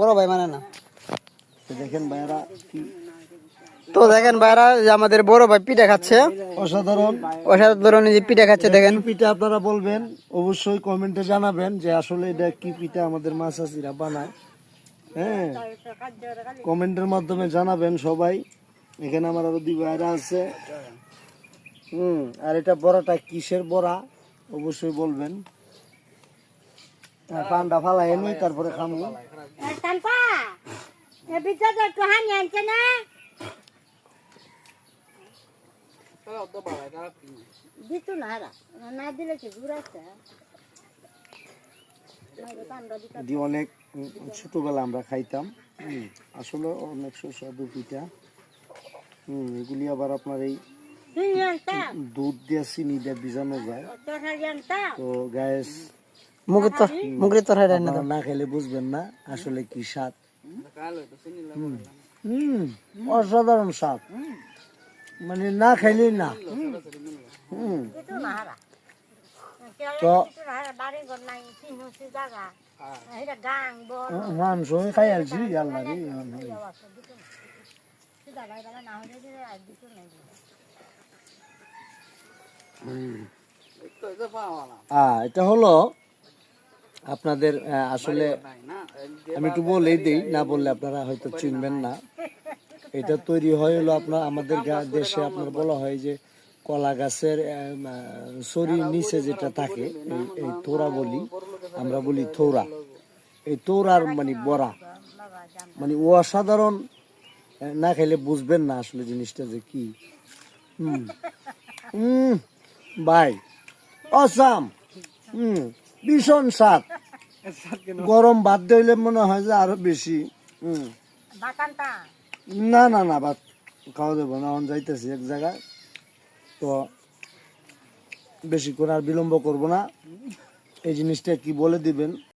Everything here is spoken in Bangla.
বড় ভাই মানে না। তো দেখেন ভাইয়ারা কি তো দেখেন ভাইরা যে আমাদের বড় ভাই পিঠা খাচ্ছে। অসাধারণ। অসাধারণ যে পিঠা খাচ্ছে দেখেন। পিঠা আপনারা বলবেন? অবশ্যই কমেন্টে জানাবেন যে আসলে এটা কি পিঠা আমাদের মাছাচিরা বানায়। হ্যাঁ। কমেন্টের মাধ্যমে জানাবেন সবাই। এখানে আমার আরও দুই ভাইরা আছে। হুম আর এটা বড়াটা কিসের বড়া? অবশ্যই বলবেন। হ্যাঁ, পান্ডা ফালাই এনে তারপরে খামু। Tanpa. Ya bisa tuh Tuhan yang cina. Gitu nara. Na দিলে কি ঘুরাচ্ছে এটি অনেক উম, ছোটবেলা আমরা খাইতাম হুম, আসলে অনেক সুস্বাদু পিঠা হুম এগুলি আবার আপনার এই Tuh yang tak. দুধ দিয়ে চিনি দিয়ে ভিজানো যায় Tuhan yang tak. তো মুখের তো মুখের রান্না না খেলে বুঝবেন না আসলে কি স্বাদ? হুম। অসাধারণ স্বাদ। মানে না খাইলেই না। হুম। তো. মাংস খাই আলছি আল্লাহ এটা হলো আপনাদের আসলে আমি একটু বলেই দিই, না বললে আপনারা হয়তো চিনবেন না। এটা তৈরি হয় হলো আপনার, আমাদের দেশে আপনার বলা হয় যে কলা গাছের শরীর নিচে যেটা থাকে, এই- থোড়া বলি, আমরা বলি থোরা এই থোড়ার মানে বড়া। মানে ও অসাধারণ না খেলে বুঝবেন না আসলে জিনিসটা যে কি। হুম। হুম ভাই অসাম। হুম, ভীষণ স্বাদ। গরম বাদ দিলে মনে হয় যে আরও বেশি। হুম। না না না ভাত খাওয়া দেবো না এখন যাইতেছি এক জায়গায়। তো বেশি করে আর বিলম্ব করব না। এই জিনিসটা কি বলে দিবেন?